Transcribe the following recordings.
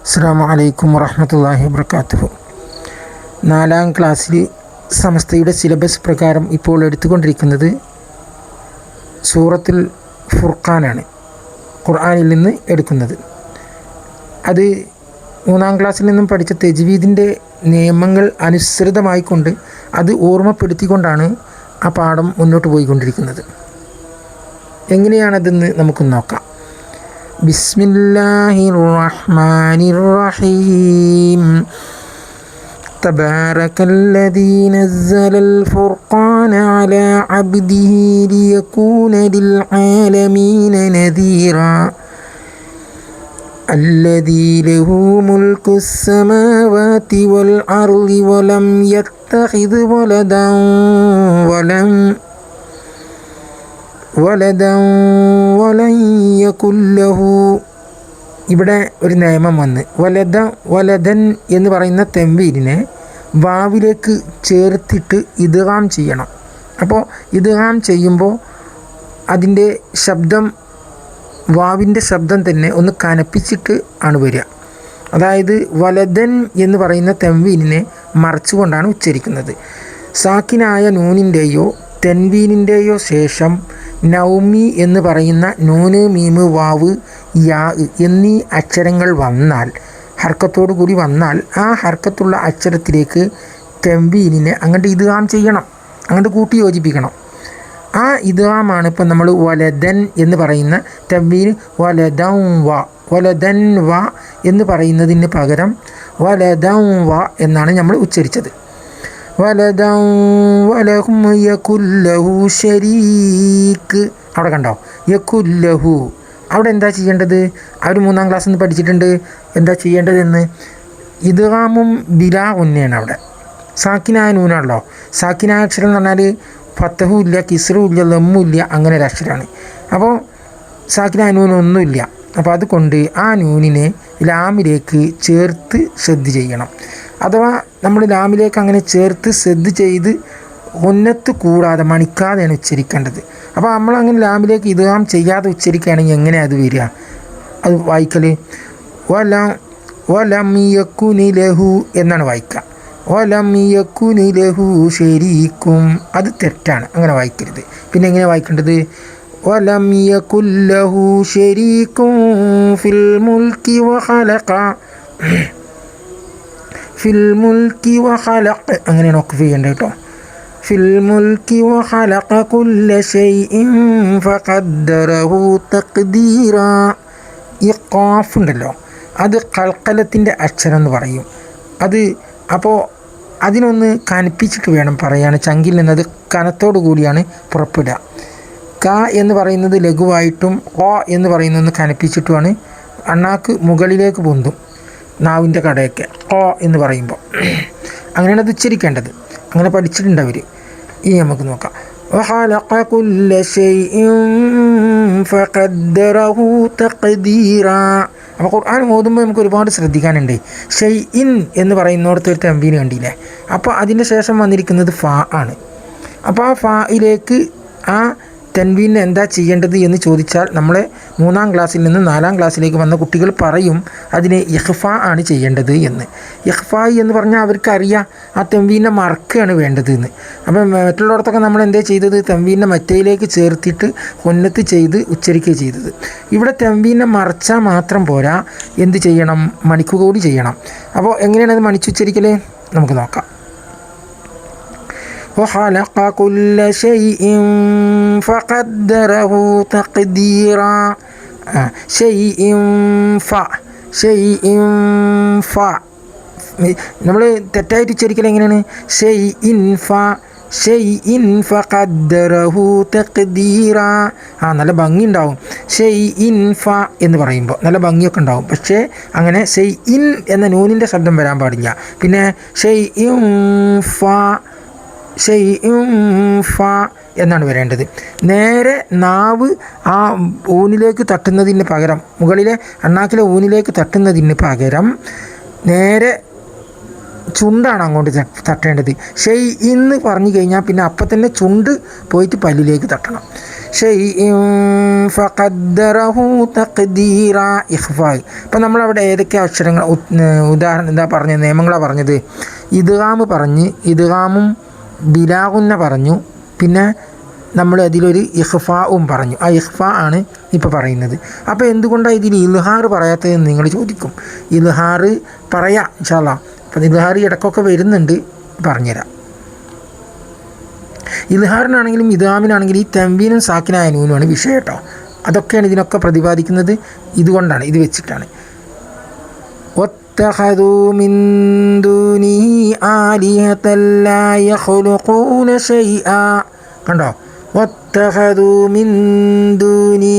അസ്സാം വലൈക്കും വറഹമത്തല്ലാഹി വാബർക്കാത്തു നാലാം ക്ലാസ്സിൽ സമസ്തയുടെ സിലബസ് പ്രകാരം ഇപ്പോൾ എടുത്തുകൊണ്ടിരിക്കുന്നത് സൂറത്തിൽ ഫുർഖാനാണ്. ഖുർആാനിൽ നിന്ന് എടുക്കുന്നത്. അത് മൂന്നാം ക്ലാസ്സിൽ നിന്നും പഠിച്ച തെജ്വീദിന്റെ നിയമങ്ങൾ അനുസൃതമായിക്കൊണ്ട് അത് ഓർമ്മപ്പെടുത്തിക്കൊണ്ടാണ് ആ പാഠം മുന്നോട്ട് പോയിക്കൊണ്ടിരിക്കുന്നത്. എങ്ങനെയാണതെന്ന് നമുക്ക് നോക്കാം. بسم الله الرحمن الرحيم تبارك الذي نزل الفرقان على عبده ليكون للعالمين نذيرا الذي له ملك السماوات والأرض ولم يتخذ ولدا ولم يتخذ വലൻ യകുല്ലഹു. ഇവിടെ ഒരു നിയമം വന്ന് വലദ വലദൻ എന്ന് പറയുന്ന തെമ്പീരിനെ വാവിലേക്ക് ചേർത്തിട്ട് ഇദ്ഗാം ചെയ്യണം. അപ്പോൾ ഇദ്ഗാം ചെയ്യുമ്പോൾ അതിന്റെ ശബ്ദം വാവിന്റെ ശബ്ദം തന്നെ ഒന്ന് കനപ്പിച്ചിട്ട് ആണ് വരിക. അതായത് വലദൻ എന്ന് പറയുന്ന തെൻവീനിനെ മറച്ചുകൊണ്ടാണ് ഉച്ചരിക്കുന്നത്. സാക്കിനായ നൂനിന്റെയോ തെൻവീനിന്റെയോ ശേഷം നൗമി എന്ന് പറയുന്ന നൂന് മീമ് വാവ് യാ എന്നീ അക്ഷരങ്ങൾ വന്നാൽ ഹർക്കത്തോടു കൂടി വന്നാൽ ആ ഹർക്കത്തുള്ള അക്ഷരത്തിലേക്ക് തെമ്പീനിനെ അങ്ങോട്ട് ഇദ്ഗാം ചെയ്യണം. അങ്ങോട്ട് കൂട്ടി യോജിപ്പിക്കണം. ആ ഇദ്ഗാമാണ് ഇപ്പം നമ്മൾ വലതൻ എന്ന് പറയുന്ന തെമ്പീന് വലതൗ വ വലദൻ വ എന്ന് പറയുന്നതിന് പകരം വലതൗ വ എന്നാണ് നമ്മൾ ഉച്ചരിച്ചത്. വലദം വലഹും യകുല്ലഹു ഷരീക്ക് അവിടെ കണ്ടോ? യകുല്ലഹു. അവിടെ എന്താ ചെയ്യേണ്ടത്? അവർ മൂന്നാം ക്ലാസ്സിൽ നിന്ന് പഠിച്ചിട്ടുണ്ട്. എന്താ ചെയ്യേണ്ടതെന്ന്? ഇദ്ഗാമും ബിലാ ഉന്നയാണ് അവിടെ. സാക്കിനായ നൂനാണല്ലോ. സാക്കിനായ അക്ഷരം എന്ന് പറഞ്ഞാൽ ഫത്തഹും ഇല്ല കിസ്റും ഇല്ല ലമ്മും ഇല്ല അങ്ങനെ ഒരു അക്ഷരമാണ് അപ്പോൾ സാക്കിനായ നൂനൊന്നുമില്ല അപ്പോൾ അതുകൊണ്ട് ആ നൂനിനെ ലാമിലേക്ക് ചേർത്ത് ശ്രദ്ധ ചെയ്യണം. അഥവാ നമ്മൾ ലാമിലേക്ക് അങ്ങനെ ചേർത്ത് ശ്രദ്ധ ചെയ്ത് ഒന്നത്ത് കൂടാതെ മണിക്കാതെയാണ് ഉച്ചരിക്കേണ്ടത്. അപ്പോൾ നമ്മൾ അങ്ങനെ ലാമിലേക്ക് ഇതാം ചെയ്യാതെ ഉച്ചരിക്കുകയാണെങ്കിൽ എങ്ങനെ അത് വരിക? അത് വായിക്കൽ വല വലമിയക്കുനി ലഹു എന്നാണ് വായിക്കുക. വലമിയക്കുനി ലഹു ശരിക്കും. അത് തെറ്റാണ്. അങ്ങനെ വായിക്കരുത്. പിന്നെ എങ്ങനെ വായിക്കേണ്ടത്? വലമിയക്കുല്ലഹു ശരിക്കും ഫിൽ മുൽക്കി ഫിൽ മുൽക്കി വഹലഖ്. അങ്ങനെയാണ് ഒക്കെ ചെയ്യേണ്ടത് കേട്ടോ. ഫിൽ മുൽക്കി വഹലഖ കുല്ല ഫഖദ്ദറഹു ഈ ഉണ്ടല്ലോ അത് കൽക്കലത്തിന്റെ അക്ഷരം എന്ന് പറയും. അത് അപ്പോൾ അതിനൊന്ന് കനപ്പിച്ചിട്ട് വേണം പറയാണ്. ചങ്കിൽ നിന്നത് കനത്തോടു കൂടിയാണ് പുറപ്പെടുക. ക എന്ന് പറയുന്നത് ലഘുവായിട്ടും ഓ എന്ന് പറയുന്നതൊന്ന് കനപ്പിച്ചിട്ടുമാണ്. അണ്ണാക്ക് മുകളിലേക്ക് പൊന്തും. നാവിൻ്റെ കടയൊക്കെ ഓ എന്ന് പറയുമ്പോൾ അങ്ങനെയാണ് അത് ഉച്ചരിക്കേണ്ടത് അങ്ങനെ പഠിച്ചിട്ടുണ്ട് അവർ ഇനി നമുക്ക് നോക്കാം وخلق كل شيء فقدره تقديرا അപ്പോൾ ഖുർആൻ ഓതുമ്പോൾ നമുക്ക് ഒരുപാട് ശ്രദ്ധിക്കാനുണ്ട് ഷെയ് ഇൻ എന്ന് പറയുന്നിടത്ത് ഒരു തമ്പീന് കണ്ടില്ലേ അപ്പോൾ അതിൻ്റെ ശേഷം വന്നിരിക്കുന്നത് ഫാ ആണ് അപ്പോൾ ആ ഫായിലേക്ക് ആ തെൻവീന് എന്താ ചെയ്യേണ്ടത് എന്ന് ചോദിച്ചാൽ നമ്മളെ മൂന്നാം ക്ലാസ്സിൽ നിന്ന് നാലാം ക്ലാസ്സിലേക്ക് വന്ന കുട്ടികൾ പറയും അതിന് ഇഹ്ഫ ആണ് ചെയ്യേണ്ടത് എന്ന്. ഇഹ്ഫായി എന്ന് പറഞ്ഞാൽ അവർക്കറിയാം ആ തെൻവീനെ മറക്കുകയാണ് വേണ്ടത് എന്ന്. അപ്പം മറ്റുള്ളിടത്തൊക്കെ നമ്മൾ എന്തേ ചെയ്തത്? തെൻവീനെ മറ്റേയിലേക്ക് ചേർത്തിട്ട് കൊന്നത്ത് ചെയ്ത് ഉച്ചരിക്കുക ചെയ്തത്. ഇവിടെ തെൻവീനെ മറച്ചാൽ മാത്രം പോരാ. എന്ത് ചെയ്യണം? മണിക്കുകൂടി ചെയ്യണം. അപ്പോൾ എങ്ങനെയാണ് അത് മണിച്ചുച്ചരിക്കൽ നമുക്ക് നോക്കാം. وخلق كل شيء فقدره تقديرا شيء ف شيء ف നമ്മൾ തെറ്റായിട്ട് ഉച്ചരിക്കൽ എങ്ങനെയാണ് ഷെയ് ഇൻ ഫ ഷെയ് ഇൻ ഫഖദ്ദറഹു തഖ്ദീറ ആ നല്ല ഭംഗി ഉണ്ടാവും ഷെയ് ഇൻ ഫ എന്ന് പറയുമ്പോൾ നല്ല ഭംഗിയൊക്കെ ഉണ്ടാവും പക്ഷേ അങ്ങനെ ഷെയ് ഇൻ എന്ന നൂനിൻ്റെ ശബ്ദം വരാൻ പാടില്ല പിന്നെ ഷെയ് ഇൻ ഫ എന്നാണ് വരേണ്ടത്. നേരെ നാവ് ആ ഊനിലേക്ക് തട്ടുന്നതിന് പകരം മുകളിലെ അണ്ണാക്കിലെ ഊനിലേക്ക് തട്ടുന്നതിന് പകരം നേരെ ചുണ്ടാണ് അങ്ങോട്ട് തട്ടേണ്ടത്. ഷെയ് ഇന്ന് പറഞ്ഞു കഴിഞ്ഞാൽ പിന്നെ അപ്പം തന്നെ ചുണ്ട് പോയിട്ട് പല്ലിലേക്ക് തട്ടണം. ഷെയ് ഇപ്പം നമ്മളവിടെ ഏതൊക്കെ അക്ഷരങ്ങൾ ഉദാഹരണം എന്താ പറഞ്ഞത് നിയമങ്ങളാണ് പറഞ്ഞത്? ഇദ്ഗാമ് പറഞ്ഞ് ഇദ്ഗാമും ബിലാഗുന്ന പറഞ്ഞു. പിന്നെ നമ്മൾ അതിലൊരു ഇഹ്ഫാവും പറഞ്ഞു. ആ ഇഹ്ഫ ആണ് ഇപ്പോൾ പറയുന്നത്. അപ്പോൾ എന്തുകൊണ്ടാണ് ഇതിൽ ഇൽഹാർ പറയാത്തതെന്ന് നിങ്ങൾ ചോദിക്കും. ഇൽഹാർ പറയാം ഇൻഷാല്ലാ അപ്പം ഇൽഹാർ ഇടക്കൊക്കെ വരുന്നുണ്ട് പറഞ്ഞുതരാം. ഇൽഹാറിനാണെങ്കിലും ഇദാമിനാണെങ്കിലും ഈ തെമ്പീനും സാക്കിനായ നൂനുമാണ് വിഷയം കേട്ടോ. അതൊക്കെയാണ് ഇതിനൊക്കെ പ്രതിപാദിക്കുന്നത്. ഇതുകൊണ്ടാണ് ഇത് വെച്ചിട്ടാണ്. واتخذوا من دونه آلهة لا يخلقون شيئا കണ്ടോ വത്തഹദു മിൻ ദൂനി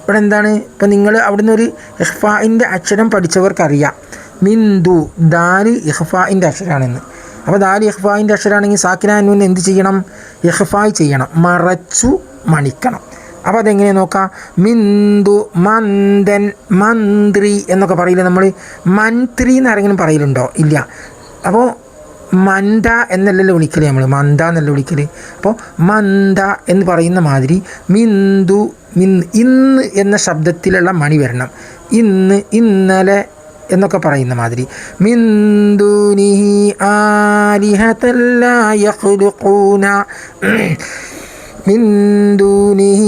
ഇവിടെ എന്താണ് ഇപ്പം നിങ്ങൾ അവിടുന്ന് ഒരു ഇഹ്ഫായിൻ്റെ അക്ഷരം പഠിച്ചവർക്കറിയാം മിന്ദു ദാല് ഇഹ്ഫായിൻ്റെ അക്ഷരമാണെന്ന് അപ്പോൾ ദാല് ഇഹ്ഫായിൻ്റെ അക്ഷരമാണെങ്കിൽ സാക്കിനാനൂൻ എന്ത് ചെയ്യണം ഇഹ്ഫായ് ചെയ്യണം മറച്ചു മണിക്കണം അപ്പോൾ അതെങ്ങനെ നോക്കാം? മിന്ദു മന്ദൻ മന്ത്രി എന്നൊക്കെ പറയില്ല നമ്മൾ മന്ത്രി എന്നാരെങ്കിലും പറയലുണ്ടോ? ഇല്ല. അപ്പോൾ മന്ദ എന്നല്ലല്ലോ വിളിക്കൽ നമ്മൾ മന്ദ എന്നല്ല വിളിക്കൽ. അപ്പോൾ മന്ദ എന്ന് പറയുന്ന മാതിരി മിന്ദു മിൻ ഇന്ന് എന്ന ശബ്ദത്തിലുള്ള മണി വരണം. ഇന്ന് ഇന്നലെ എന്നൊക്കെ പറയുന്ന മാതിരി. മിന്ദുനിഹി ആലിഹതല്ല യഖ്ലുഖൂന. من دونه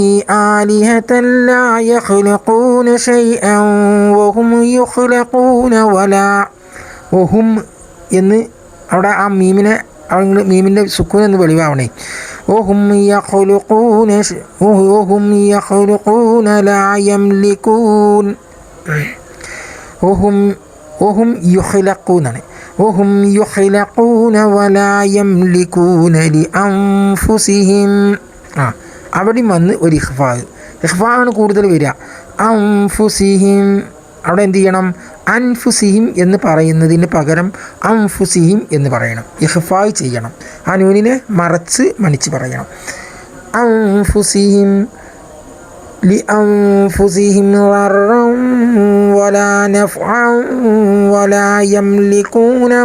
آلهة لا يخلقون شيئا وهم يخلقون ولا وهم എന്ന് അവിടെ ആ മീമിനെ അവിടെ മീമിൻ്റെ സുക്കൂൻ എന്ന് വെളിവാവണേ ഓഹും യഖ്ലുഖൂന ഷ- ഓഹും യഖ്ലുഖൂന ലാ യംലികൂൻ ഓഹും ഓഹും യുഖ്ലഖൂനാണ് ഓഹും യുഖ്ലഖൂന വലാ യംലികൂന ലി അൻഫുസിഹിം ആ അവിടെയും വന്ന് ഒരു ഇഹ്ഫാവ് ഇഹ്ഫാവാണ് കൂടുതൽ വരിക. അംഫുസിഹിം അവിടെ എന്ത് ചെയ്യണം? അൻഫുസിഹിം എന്ന് പറയുന്നതിന് പകരം അംഫുസിഹിം എന്ന് പറയണം. ഇഹ്ഫായ് ചെയ്യണം. ആ നൂനിനെ മറച്ച് മണിച്ച് പറയണം. അംഫുസിഹിം ലി അംഫുസിഹിം വലാ നഫ്അ വലാ യംലികൂന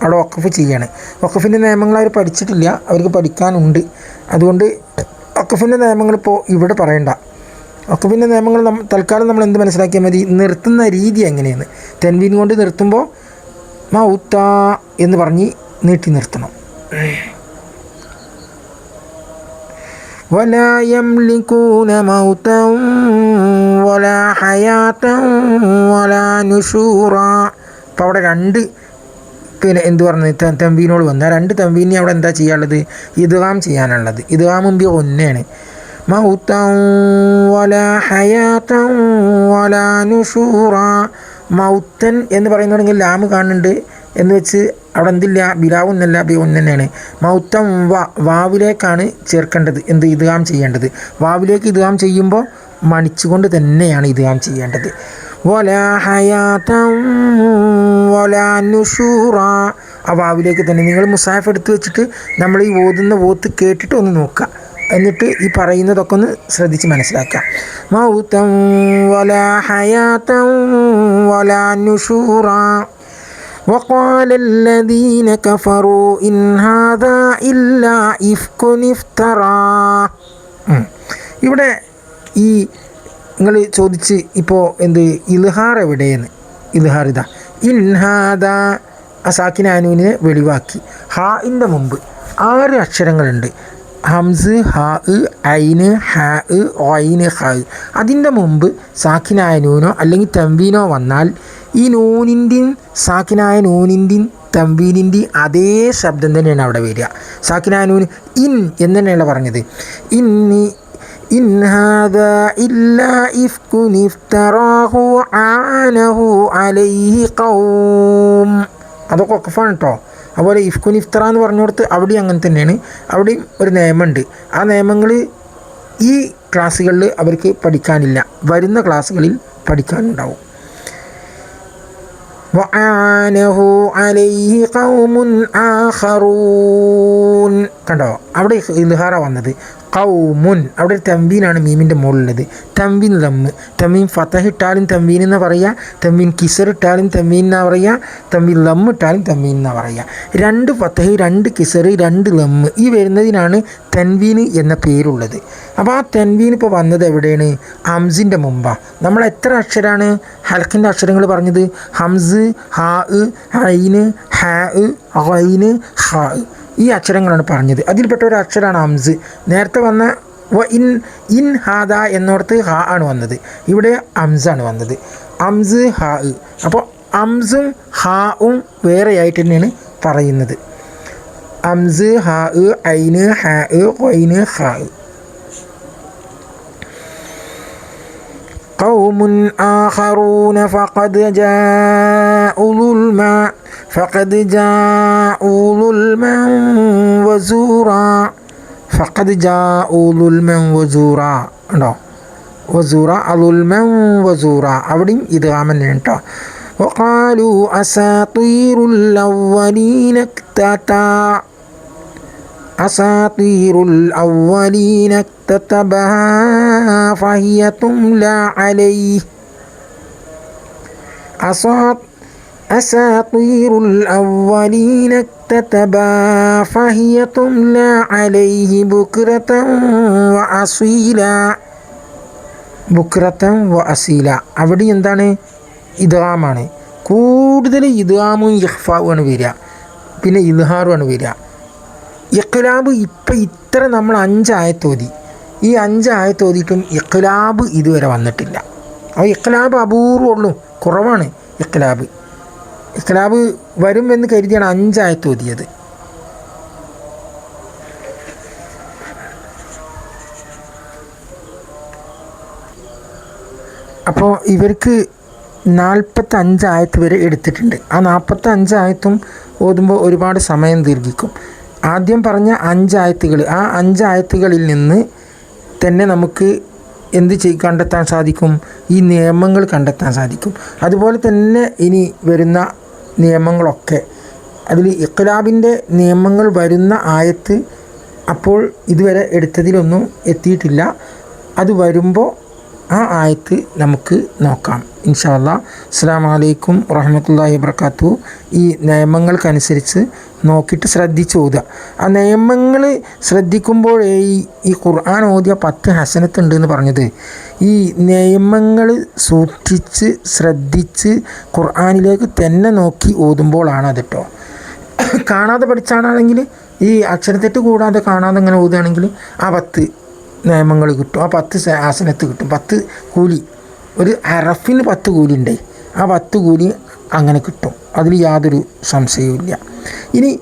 അവിടെ വഖഫ് ചെയ്യാണ് വഖഫിൻ്റെ നിയമങ്ങൾ അവർ പഠിച്ചിട്ടില്ല അവർക്ക് പഠിക്കാനുണ്ട് അതുകൊണ്ട് വഖഫിൻ്റെ നിയമങ്ങൾ ഇപ്പോൾ ഇവിടെ പറയണ്ട വഖഫിൻ്റെ നിയമങ്ങൾ നം തൽക്കാലം നമ്മൾ എന്ത് മനസ്സിലാക്കിയാൽ മതി നിർത്തുന്ന രീതി എങ്ങനെയാണ് തെൻവീൻ കൊണ്ട് നിർത്തുമ്പോൾ മൗത്ത എന്ന് പറഞ്ഞ് നീട്ടി നിർത്തണം ولا يملكون موتا ولا حياة ولا نشورا അപ്പോൾ അവിടെ രണ്ട് പിന്നെ എന്ത് പറഞ്ഞു? തമ്പീനോട് വന്നു. ആ രണ്ട് തമ്പീനെ അവിടെ എന്താ ചെയ്യാനുള്ളത്? ഇതുവാം ചെയ്യാനുള്ളത്. ഇതുവാം ബി ഒന്നാണ്. മൗത്തം നുഷൂറ. മൗത്തൻ എന്ന് പറയുന്നുണ്ടെങ്കിൽ ലാമ് കാണുന്നുണ്ട് എന്ന് വെച്ച് അവിടെ എന്തില്ല? ബിലാവുന്നല്ല ബി ഒന്ന് തന്നെയാണ് മൗത്തം വ വാവിലേക്കാണ് ചേർക്കേണ്ടത്. എന്ത്? ഇതുകാം ചെയ്യേണ്ടത്. വാവിലേക്ക് ഇതുകാം ചെയ്യുമ്പോൾ മണിച്ചുകൊണ്ട് തന്നെയാണ് ഇതുകാം ചെയ്യേണ്ടത്. വല ഹയാത്തം വല നുഷൂറ ആ വാവിലേക്ക് തന്നെ നിങ്ങൾ മുസാഫ് എടുത്ത് വെച്ചിട്ട് നമ്മൾ ഈ ഓതുന്ന ഓത്ത് കേട്ടിട്ട് ഒന്ന് നോക്കുക എന്നിട്ട് ഈ പറയുന്നതൊക്കെ ഒന്ന് ശ്രദ്ധിച്ച് മനസ്സിലാക്കാം മൗത്തം വല ഹയാത്തം വല നുഷൂറ وقال الذين كفروا إن هذا إلا إفك افتراه ഉം. ഇവിടെ ഈ നിങ്ങൾ ചോദിച്ച് ഇപ്പോൾ എന്ത് ഇൽഹാർ എവിടെയെന്ന്? ഇൽഹാർ ഇതാ. ഇൻഹാദ അസാക്കിനാനൂനെ വെളിവാക്കി. ഹാഇന്റെ മുമ്പ് ആറ് അക്ഷരങ്ങളുണ്ട്. ഹംസ് ഹ ഐന് ഹ ഐന് ഹ അതിന്റെ മുമ്പ് സാക്കിനായ നൂനോ അല്ലെങ്കിൽ തമ്പീനോ വന്നാൽ ഈ നൂനിന്റെയും സാക്കിനായ നൂനിന്റെയും തമ്പീനിന്റെയും അതേ ശബ്ദം തന്നെയാണ് അവിടെ വരിക. സാക്കിനായ നൂന് ഇൻ എന്ന് തന്നെയാണ് പറഞ്ഞത്. ഇന്നി إن هذا إلا إفك افتراه عانه عليه قوم അതൊക്കെ ഒക്കഫാണ് കേട്ടോ അതുപോലെ ഇഫ്കുൻ ഇഫ്തറ എന്ന് പറഞ്ഞുകൊടുത്ത് അവിടെയും അങ്ങനെ തന്നെയാണ് അവിടെയും ഒരു നിയമമുണ്ട് ആ നിയമങ്ങൾ ഈ ക്ലാസ്സുകളിൽ അവർക്ക് പഠിക്കാനില്ല വരുന്ന ക്ലാസ്സുകളിൽ പഠിക്കാനുണ്ടാവും وعانه عليه قوم آخرون കണ്ടോ അവിടെ ഇൽഹാറ വന്നത് കൗമുൻ അവിടെ ഒരു തമ്പീനാണ് മീമിന്റെ മുകളിലുള്ളത്. തമ്പീൻ ദമ്മ് തമ്മീൻ ഫതഹ് ഇട്ടാലും തമ്പീൻ എന്ന് പറയുക. തമ്മീൻ കിസർ ഇട്ടാലും തമ്മീൻ എന്നാ പറയുക. തമ്മീൻ ലമ്മ് ഇട്ടാലും തമ്മീൻ എന്നാ പറയുക. രണ്ട് ഫതഹ് രണ്ട് കിസർ രണ്ട് ലമ്മ് ഈ വരുന്നതിനാണ് തൻവീൻ എന്ന പേരുള്ളത്. അപ്പോൾ ആ തൻവീൻ ഇപ്പോൾ വന്നത് എവിടെയാണ്? ഹംസിന്റെ മുമ്പാണ് നമ്മൾ എത്ര അക്ഷരമാണ് ഹൽക്കിന്റെ അക്ഷരങ്ങൾ പറഞ്ഞത്? ഹംസ് ഹാ ഐന് ഹാ ഐന് ഹാ ഈ അക്ഷരങ്ങളാണ് പറഞ്ഞത് അതിൽപ്പെട്ട ഒരു അക്ഷരമാണ് ഹംസ് നേരത്തെ വന്ന വ ഇൻ ഇൻ ഹാദ എന്നോടത്ത് ഹാ ആണ് വന്നത് ഇവിടെ അംസാണ് വന്നത് അംസ് ഹാ അപ്പോൾ അംസും ഹാവും വേറെയായിട്ട് തന്നെയാണ് പറയുന്നത് അംസ് ഹാ ഐന് ഹാ ഐന് ഹാ قوم آخرون فقد جاءوا ظلما فقد جاءوا ظلما وزورا فقد جاءوا ظلما وزورا ഉണ്ടോ വസൂറ അലുൽമൻ വസൂറ അവിടെയും ഇത് ആമന്നെ കേട്ടോ وقالوا أساطير الأولين اكتتى أساطير الأولين اكتتبها فهي تملى عليه أساط أساطير الأولين اكتتبا فهي تملى عليه بكرة وأصيلا ബുക്രത്തം വ അസീല അവിടെ എന്താണ് ഇദ്ഹാമാണ് കൂടുതൽ ഇദ്ഹാമും ഇഹ്ഫാവുമാണ് വരിക പിന്നെ ഇൽഹാറുമാണ് വരിക ഇഖ്ലാബ് ഇപ്പം ഇത്ര നമ്മൾ അഞ്ചായത്തോതി ഈ അഞ്ചായത്തോതിയിട്ടും ഇഖ്ലാബ് ഇതുവരെ വന്നിട്ടില്ല അപ്പോൾ ഇഖ്ലാബ് അപൂർവമുള്ളൂ കുറവാണ് ഇഖ്ലാബ് ഇഖ്ലാബ് വരുമെന്ന് കരുതിയാണ് അഞ്ചായത്ത് ഓതിയത് അപ്പോൾ ഇവർക്ക് നാൽപ്പത്തഞ്ച് ആയത്ത് വരെ എടുത്തിട്ടുണ്ട്. ആ നാൽപ്പത്തി അഞ്ചായത്തും ഓതുമ്പോൾ ഒരുപാട് സമയം ദീർഘിക്കും. ആദ്യം പറഞ്ഞ അഞ്ചായത്തുകൾ ആ അഞ്ചായത്തുകളിൽ നിന്ന് തന്നെ നമുക്ക് എന്ത് ചെയ് കണ്ടെത്താൻ സാധിക്കും? ഈ നിയമങ്ങൾ കണ്ടെത്താൻ സാധിക്കും. അതുപോലെ തന്നെ ഇനി വരുന്ന നിയമങ്ങളൊക്കെ. അതിൽ ഇഖ്ലാബിന്റെ നിയമങ്ങൾ വരുന്ന ആയത്ത് അപ്പോൾ ഇതുവരെ എടുത്തതിലൊന്നും എത്തിയിട്ടില്ല. അത് വരുമ്പോൾ ആ ആയത്ത് നമുക്ക് നോക്കാം. ഇൻഷാല്ല അസ്സാം വലൈക്കും വറഹമത്തല്ലാഹി വർക്കാത്തു ഈ നിയമങ്ങൾക്കനുസരിച്ച് നോക്കിയിട്ട് ശ്രദ്ധിച്ച് ഓതുക. ആ നിയമങ്ങൾ ശ്രദ്ധിക്കുമ്പോഴേ ഈ ഈ ഖുർആൻ ഓതിയ പത്ത് ഹസനത്ത് ഉണ്ട് എന്ന് പറഞ്ഞത്. ഈ നിയമങ്ങൾ സൂക്ഷിച്ച് ശ്രദ്ധിച്ച് ഖുർആനിലേക്ക് തന്നെ നോക്കി ഓതുമ്പോഴാണ് അത് കേട്ടോ കാണാതെ പഠിച്ചാണെങ്കിൽ ഈ അക്ഷരത്തെറ്റ് കൂടാതെ കാണാതെ ഇങ്ങനെ ഓതുകയാണെങ്കിൽ ആ പത്ത് നിയമങ്ങൾ കിട്ടും. ആ പത്ത് ആസനത്ത് കിട്ടും. പത്ത് കൂലി. ഒരു അറഫിന് പത്ത് കൂലി ഉണ്ട്. ആ പത്ത് കൂലി അങ്ങനെ കിട്ടും. അതിൽ യാതൊരു സംശയവുമില്ല ഇനി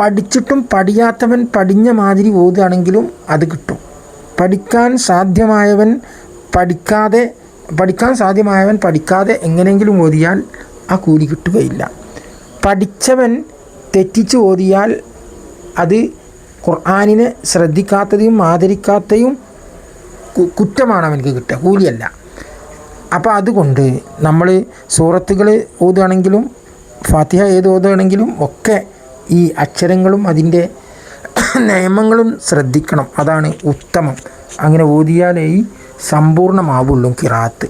പഠിച്ചിട്ടും പഠിയാത്തവൻ പഠിഞ്ഞ മാതിരി ഓതുകയാണെങ്കിലും അത് കിട്ടും. പഠിക്കാൻ സാധ്യമായവൻ പഠിക്കാതെ പഠിക്കാൻ സാധ്യമായവൻ പഠിക്കാതെ എങ്ങനെയെങ്കിലും ഓതിയാൽ ആ കൂലി കിട്ടുകയില്ല. പഠിച്ചവൻ തെറ്റിച്ച് ഓതിയാൽ അത് ഖുർആാനിനെ ശ്രദ്ധിക്കാത്തതും ആദരിക്കാത്തതും കുറ്റമാണ് അവനക്ക് കിട്ടുക. കൂലിയല്ല. അപ്പോൾ അതുകൊണ്ട് നമ്മൾ സൂറത്തുകൾ ഓതുകയാണെങ്കിലും ഫാത്തിഹ ഏത് ഓതുകയാണെങ്കിലും ഒക്കെ ഈ അക്ഷരങ്ങളും അതിന്റെ നിയമങ്ങളും ശ്രദ്ധിക്കണം. അതാണ് ഉത്തമം. അങ്ങനെ ഓതിയാലേ സമ്പൂർണമാവുള്ളൂ കിറാത്ത്